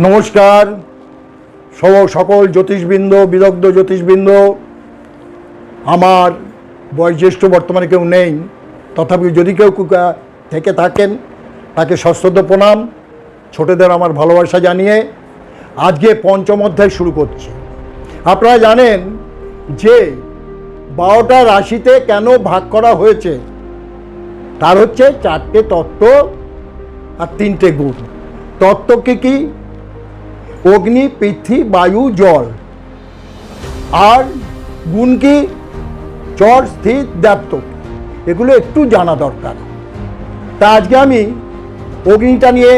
নমস্কার। সব- সকল জ্যোতিষবৃন্দ, বিদগ্ধ জ্যোতিষবৃন্দ, আমার বয়োজ্যেষ্ঠ বর্তমানে কেউ নেই, তথাপি যদি কেউ থেকে থাকেন, তাকে সশ্রদ্ধ প্রণাম, ছোটদের আমার ভালোবাসা জানিয়ে আজকে পঞ্চম অধ্যায় শুরু করছি। আপনারা জানেন যে বারোটা রাশিতে কেন ভাগ করা হয়েছে? তার হচ্ছে চারটে তত্ত্ব আর তিনটে গুণ। তত্ত্ব কী কি? অগ্নি, পৃথ্বী, বায়ু, জল। আর গুণ কি? চর, স্থির দ্যাপ্ত এগুলো একটু জানা দরকার। তা আজকে আমি অগ্নিটা নিয়ে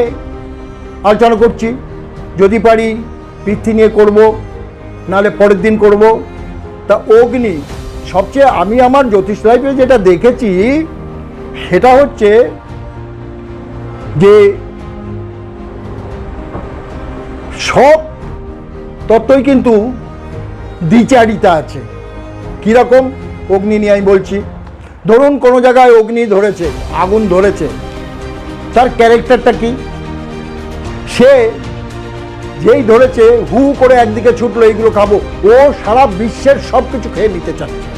আলোচনা করছি। যদি পারি পৃথ্বী নিয়ে করব, নাহলে পরের দিন করব। তা অগ্নি, সবচেয়ে আমি আমার জ্যোতিষ লাইফে যেটা দেখেছি, সেটা হচ্ছে যে সব তত্ত্বই কিন্তু দ্বিচারিতা আছে। কীরকম? অগ্নি নিয়ে আমি বলছি। ধরুন কোনো জায়গায় অগ্নি ধরেছে, আগুন ধরেছে, তার ক্যারেক্টারটা কি? সে যেই ধরেছে, হু করে একদিকে ছুটলো, এইগুলো খাব। ও সারা বিশ্বের সব কিছু খেয়ে নিতে চাচ্ছে।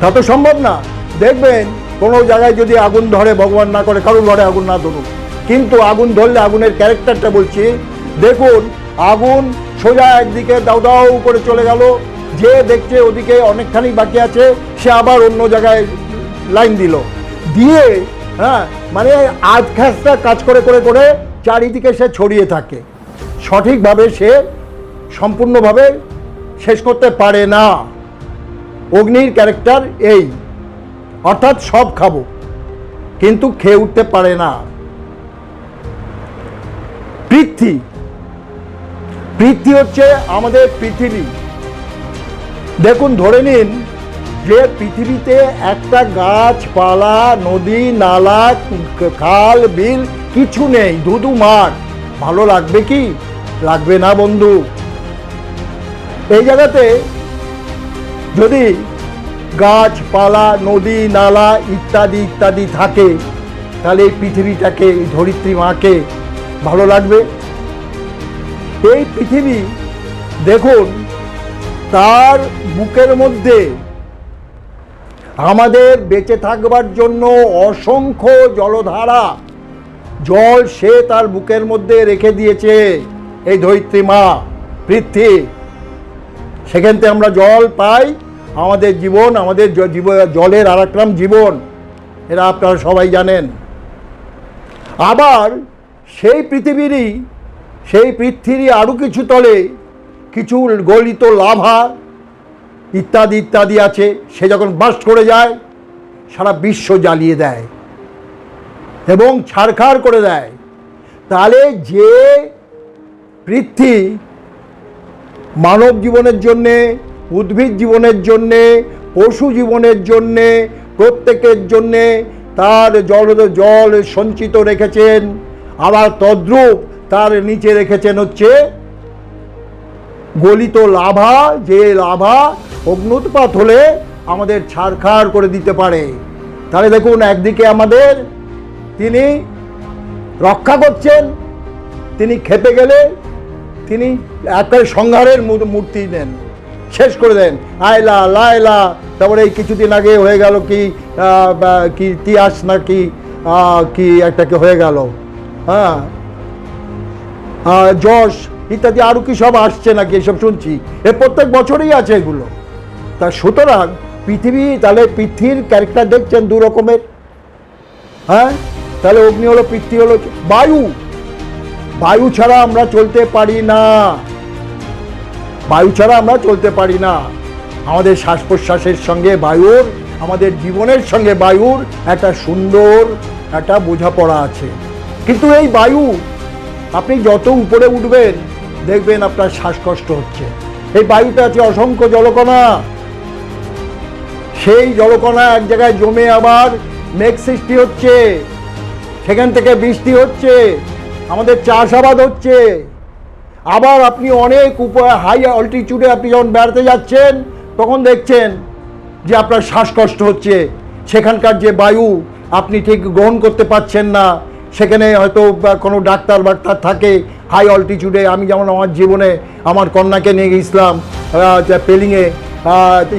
তা তো সম্ভব না। দেখবেন, কোনো জায়গায় যদি আগুন ধরে, ভগবান না করে, কারোর ঘরে আগুন না ধরুক। কিন্তু আগুন ধরলে আগুনের ক্যারেক্টারটা বলছি দেখুন, আগুন সোজা একদিকে দাউ দাউ করে চলে গেল। যে দেখছে ওদিকে অনেকখানি বাকি আছে, সে আবার অন্য জায়গায় লাইন দিল। দিয়ে হ্যাঁ মানে আজ খাসটা কাজ করে করে করে চারিদিকে সে ছড়িয়ে থাকে। সঠিকভাবে সে সম্পূর্ণভাবে শেষ করতে পারে না। অগ্নির ক্যারেক্টার এই। অর্থাৎ সব খাব, কিন্তু খেয়ে উঠতে পারে না। পৃথ্বী পৃথ্বী হচ্ছে আমাদের পৃথিবী। দেখুন, ধরে নিন যে পৃথিবীতে একটা গাছপালা, নদী, নালা, খাল, বিল, কিছু নেই, ধুধু মাঠ ভালো লাগবে কি? লাগবে না, বন্ধু। এই জায়গাতে যদি গাছপালা, নদী, নালা ইত্যাদি ইত্যাদি থাকে, তাহলে এই পৃথিবীটাকে, এই ধরিত্রী মাকে ভালো লাগবে। এই পৃথিবী, দেখুন, তার বুকের মধ্যে আমাদের বেঁচে থাকবার জন্য অসংখ্য জলধারা, জল সে তার বুকের মধ্যে রেখে দিয়েছে। এই ধরিত্রী মা, পৃথ্বী, সেখান থেকে আমরা জল পাই, আমাদের জীবন, আমাদের জলের আর জীবন, এরা আপনারা সবাই জানেন। আবার সেই পৃথিবীরই সেই পৃথিবীরই আরও কিছু তলে, কিছু গলিত লাভা ইত্যাদি ইত্যাদি আছে। সে যখন বাস্ট করে যায়, সারা বিশ্ব জ্বালিয়ে দেয় এবং ছাড়খাড় করে দেয়। তাহলে যে পৃথ্বী মানব জীবনের জন্যে, উদ্ভিদ জীবনের জন্যে, পশু জীবনের জন্যে, প্রত্যেকের জন্যে তার জল জল সঞ্চিত রেখেছেন, আবার তদ্রূপ তার নিচে রেখেছেন হচ্ছে গলিত লাভা, যে লাভা অগ্নুৎপাত হলে আমাদের ছাড়খাড় করে দিতে পারে। তাহলে দেখুন, একদিকে আমাদের তিনি রক্ষা করছেন, তিনি খেপে গেলে তিনি একটা সংহারের মূর্তি নেন শেষ করে দেন। আয়লা, লায়লা, তারপরে এই কিছুদিন আগে হয়ে গেল কি কি, তিয়াস না কি কি হয়ে গেল। হ্যাঁ যশ, ইত্যাদি আরও কি সব আসছে নাকি এসব শুনছি? এ প্রত্যেক বছরই আছে এগুলো। তা সুতরাং পৃথিবী, তাহলে পৃথিবীর ক্যারেক্টার দেখছেন দু রকমের। হ্যাঁ? তাহলে অগ্নি হলো পৃথিবী হলো, বায়ু। বায়ু ছাড়া আমরা চলতে পারি না। বায়ু ছাড়া আমরা চলতে পারি না। আমাদের শ্বাস প্রশ্বাসের সঙ্গে বায়ুর, আমাদের জীবনের সঙ্গে বায়ুর একটা সুন্দর একটা বোঝাপড়া আছে। কিন্তু এই বায়ু আপনি যত উপরে উঠবেন, দেখবেন আপনার শ্বাসকষ্ট হচ্ছে। এই বায়ুতে আছে অসংখ্য জলকণা। সেই জলকণা এক জায়গায় জমে আবার মেঘ সৃষ্টি হচ্ছে। সেখান থেকে বৃষ্টি হচ্ছে। আমাদের চাষাবাদ হচ্ছে। আবার আপনি অনেক উপরে হাই অল্টিটিউডে আপনি যখন বেড়াতে যাচ্ছেন, তখন দেখছেন যে আপনার শ্বাসকষ্ট হচ্ছে। সেখানকার যে বায়ু, আপনি ঠিক গ্রহণ করতে পারছেন না। সেখানে হয়তো কোনো ডাক্তার বাক্তার থাকে হাই অল্টিটিউডে আমি যেমন আমার জীবনে আমার কন্যাকে নিয়ে গিয়েছিলাম পেলিংয়ে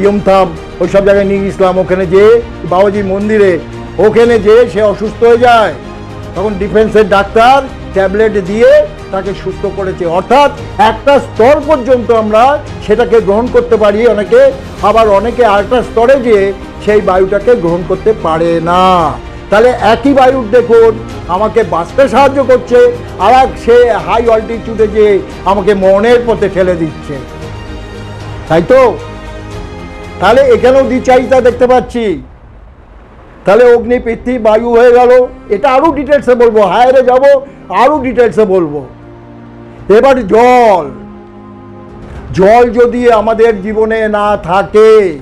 ইয়মথাম ওই সব জায়গায় নিয়ে গিয়েছিলাম, ওখানে যে বাবাজি মন্দিরে, ওখানে যে সে অসুস্থ হয়ে যায়। তখন ডিফেন্সের ডাক্তার ট্যাবলেট দিয়ে তাকে সুস্থ করেছে। অর্থাৎ একটা স্তর পর্যন্ত আমরা সেটাকে গ্রহণ করতে পারি, অনেকে, আবার অনেকে আরেকটা স্তরে গিয়ে সেই বায়ুটাকে গ্রহণ করতে পারে না। তাহলে একই বায়ুর দেখুন, আমাকে বাঁচতে সাহায্য করছে, আর এক সে হাই অল্টিটিউডে যে আমাকে মনের পথে ঠেলে দিচ্ছে। তাই তো? তাহলে এখানেও দ্বিচারিতা দেখতে পাচ্ছি। তাহলে অগ্নি, পৃথ্বী, বায়ু হয়ে গেল। এটা আরও ডিটেলসে বলব। হায়ারে যাব, আরও ডিটেলসে বলব। এবার জল। জল যদি আমাদের জীবনে না থাকে,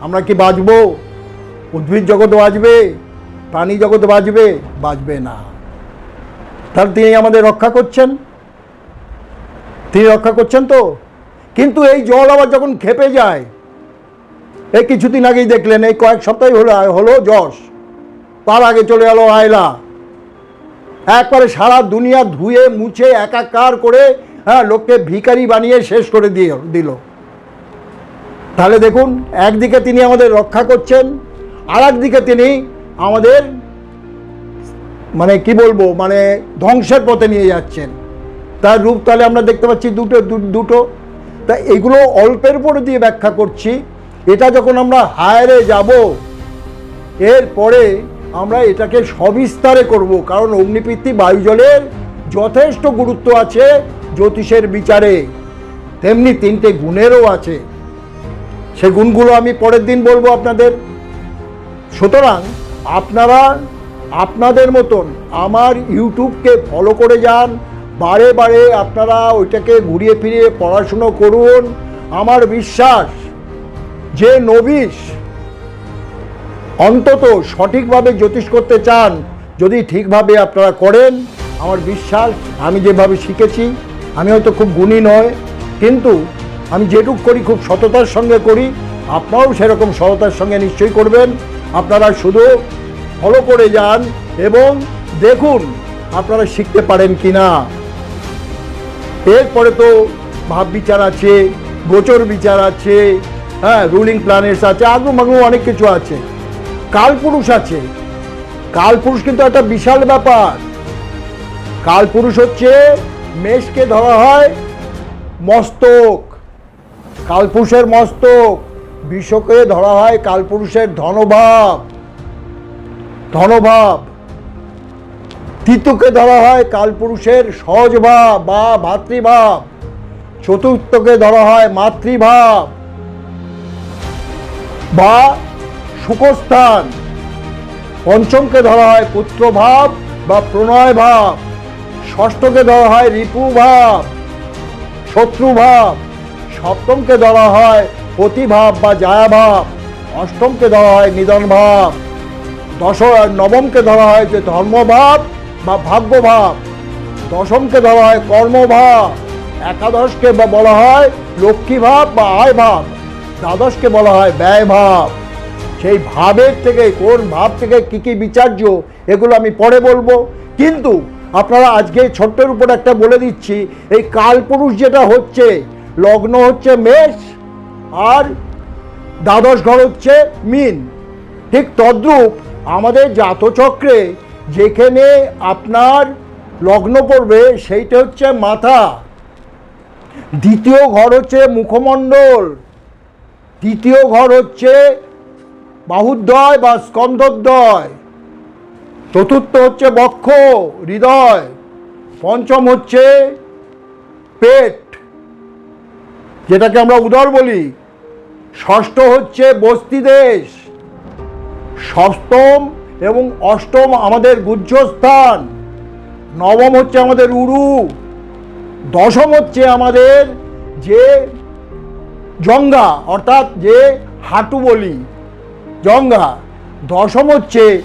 আমরা কি বাঁচবো? উদ্ভিদ জগৎ বাঁচবে? প্রাণী জগৎ বাঁচবে? বাঁচবে না। তাহলে তিনি আমাদের রক্ষা করছেন। তিনি রক্ষা করছেন তো? কিন্তু এই জল আবার যখন খেপে যায়, এই কিছুদিন আগেই দেখলেন, এই কয়েক সপ্তাহ হলো হলো যশ। তার আগে চলে গেল আয়লা। একবারে সারা দুনিয়া ধুয়ে, মুছে, একাকার করে হ্যাঁ লোককে ভিখারি বানিয়ে শেষ করে দিয়ে, দিল। তাহলে দেখুন, একদিকে তিনি আমাদের রক্ষা করছেন আর একদিকে তিনি আমাদের মানে কি বলব মানে ধ্বংসের পথে নিয়ে যাচ্ছেন। তার রূপ তাহলে আমরা দেখতে পাচ্ছি দুটো দুটো। তা এগুলো অল্পের উপরে দিয়ে ব্যাখ্যা করছি। এটা যখন আমরা হায়ারে যাব, এরপরে আমরা এটাকে সবিস্তারে করব, কারণ অগ্নিপৃথ্বী বায়ুজলের যথেষ্ট গুরুত্ব আছে জ্যোতিষের বিচারে। তেমনি তিনটে গুণেরও আছে। সে গুণগুলো আমি পরের দিন বলব আপনাদের। সুতরাং আপনারা আপনাদের মতন আমার ইউটিউবকে ফলো করে যান। বারে বারে আপনারা ওইটাকে ঘুরিয়ে ফিরিয়ে পড়াশুনো করুন। আমার বিশ্বাস যে নবিশ অন্তত সঠিকভাবে জ্যোতিষ করতে চান, যদি ঠিকভাবে আপনারা করেন, আমার বিশ্বাস আমি যেভাবে শিখেছি, আমি হয়তো খুব গুণী নয়, কিন্তু আমি যেটুক করি খুব সততার সঙ্গে করি, আপনারাও সেরকম সততার সঙ্গে নিশ্চয়ই করবেন। আপনারা শুধু ফলো করে যান এবং দেখুন আপনারা শিখতে পারেন কি না এরপরে তো ভাব বিচার আছে, গোচর বিচার আছে হ্যাঁ রুলিং প্ল্যানেটস আছে আগু মাগু অনেক কিছু আছে। কালপুরুষ আছে। কালপুরুষ কিন্তু একটা বিশাল ব্যাপার। কালপুরুষ হচ্ছে মেষকে ধরা হয় মস্তক। কালপুরুষের মস্তক। বিশ্বকে ধরা হয় কালপুরুষের ধনভাব। ধনভাব। তৃতীয়কে ধরা হয় কালপুরুষের সহজভাব বা ভাতৃভাব। চতুর্থকে ধরা হয় মাতৃভাব। বা সুখস্থান। পঞ্চমকে ধরা হয় পুত্রভাব বা প্রণয় ভাব ষষ্ঠকে ধরা হয় রিপুভাব। শত্রুভাব। সপ্তমকে ধরা হয় প্রতিভাব বা জায়াভাব, অষ্টমকে ধরা হয় নিধন ভাব দশ নবমকে ধরা হয় যে ধর্মভাব বা ভাগ্যভাব, দশমকে ধরা হয় কর্মভাব, একাদশকে বা, বলা হয় লক্ষ্মীভাব বা আয় ভাব দ্বাদশকে বলা হয় ব্যয় ভাব সেই ভাবের থেকে, কোন ভাব থেকে কী কী বিচার্য, এগুলো আমি পরে বলব। কিন্তু আপনারা আজকে ছোট্টের উপর একটা বলে দিচ্ছি, এই কালপুরুষ যেটা হচ্ছে, লগ্ন হচ্ছে মেষ আর দ্বাদশ ঘর হচ্ছে মিন। ঠিক তদ্রূপ আমাদের জাতচক্রে যেখানে আপনার লগ্ন পড়বে সেইটা হচ্ছে মাথা। দ্বিতীয় ঘর হচ্ছে মুখমণ্ডল। তৃতীয় ঘর হচ্ছে বাহুদ্বয় বা স্কন্ধদ্বয়। চতুর্থ হচ্ছে বক্ষ, হৃদয়। পঞ্চম হচ্ছে পেট, যেটাকে আমরা উদর বলি। ষষ্ঠ হচ্ছে বস্তি দেশ। সপ্তম এবং অষ্টম আমাদের গুজ্জস্থান নবম হচ্ছে আমাদের উরু। দশম হচ্ছে আমাদের যে জঙ্গা, অর্থাৎ যে হাঁটু বলি, জঙ্গা। দশম হচ্ছে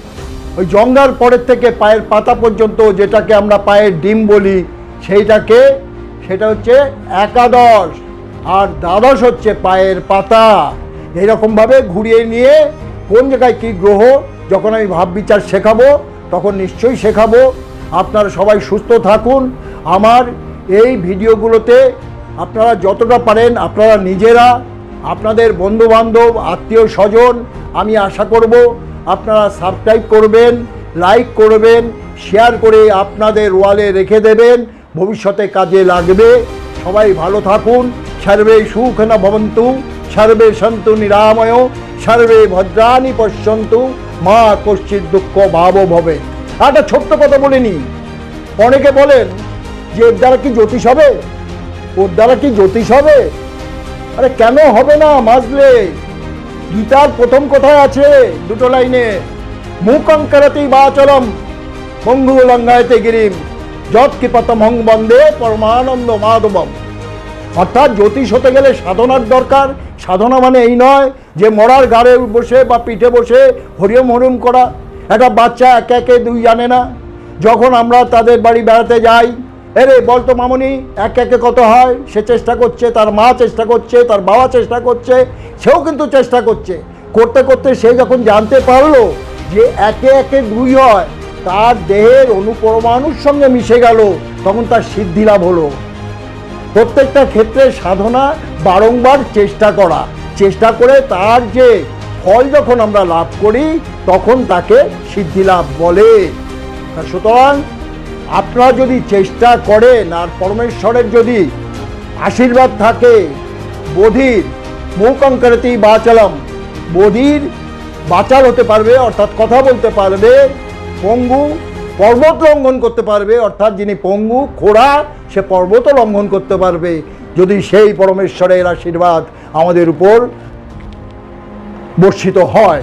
ওই জঙ্গার পরের থেকে পায়ের পাতা পর্যন্ত যেটাকে আমরা পায়ের ডিম বলি, সেইটাকে, সেটা হচ্ছে একাদশ। আর দ্বাদশ হচ্ছে পায়ের পাতা। এইরকমভাবে ঘুরিয়ে নিয়ে কোন জায়গায় কী গ্রহ, যখন আমি ভাব বিচার শেখাবো, তখন নিশ্চয়ই শেখাবো। আপনারা সবাই সুস্থ থাকুন। আমার এই ভিডিওগুলোতে আপনারা যতটা পারেন, আপনারা নিজেরা, আপনাদের বন্ধুবান্ধব, আত্মীয় স্বজন, আমি আশা করব আপনারা সাবস্ক্রাইব করবেন, লাইক করবেন, শেয়ার করে আপনাদের ওয়ালে রেখে দেবেন। ভবিষ্যতে কাজে লাগবে। সবাই ভালো থাকুন। সর্বে সুখ না ভবন্তু, সর্বে সন্তু নিরাময়, সর্বে ভদ্রাণী পশ্যন্তু, মা কশ্চিৎ দুঃখ ভাব ভবে। একটা ছোট্ট কথা বলিনি অনেকে বলেন যে এর দ্বারা কি জ্যোতিষ হবে? ওর দ্বারা কি জ্যোতিষ হবে? আরে কেন হবে না মাজলে? গীতার প্রথম কথায় আছে দুটো লাইনে মুখঙ্করতি বাচলম পঙ্গু লঙ্ঘায়তে গিরিম, যৎ কৃপতম হং বন্দে পরমানন্দ মাধবম। অর্থাৎ জ্যোতিষ হতে গেলে সাধনার দরকার। সাধনা মানে এই নয় যে মরার গাড়ে বসে বা পিঠে বসে হরিম হরিম করা। একটা বাচ্চা একে একে দুই জানে না। যখন আমরা তাদের বাড়ি বেড়াতে যাই, এরে বলতো মামনি, এক একে কত হয়? সে চেষ্টা করছে, তার মা চেষ্টা করছে, তার বাবা চেষ্টা করছে, সেও কিন্তু চেষ্টা করছে। করতে করতে সে যখন জানতে পারল যে একে একে দুই হয়, তার দেহের অনুপরমাণুর সঙ্গে মিশে গেল, তখন তার সিদ্ধি লাভ হলো। প্রত্যেকটা ক্ষেত্রে সাধনা বারংবার চেষ্টা করা, চেষ্টা করে তার যে ফল যখন আমরা লাভ করি, তখন তাকে সিদ্ধি লাভ বলে। সুতরাং আপনারা যদি চেষ্টা করেন, আর পরমেশ্বরের যদি আশীর্বাদ থাকে, বোধির মুখঙ্করতি বাচালম, বোধির বাচাল হতে পারবে, অর্থাৎ কথা বলতে পারবে, পঙ্গু পর্বত লঙ্ঘন করতে পারবে, অর্থাৎ যিনি পঙ্গু, খোড়া, সে পর্বত লঙ্ঘন করতে পারবে। যদি সেই পরমেশ্বরের আশীর্বাদ আমাদের উপর বর্ষিত হয়।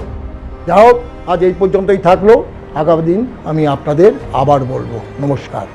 যাই হোক, আজ এই পর্যন্তই থাকল। আগামী দিন আমি আপনাদের আবার বলব। নমস্কার।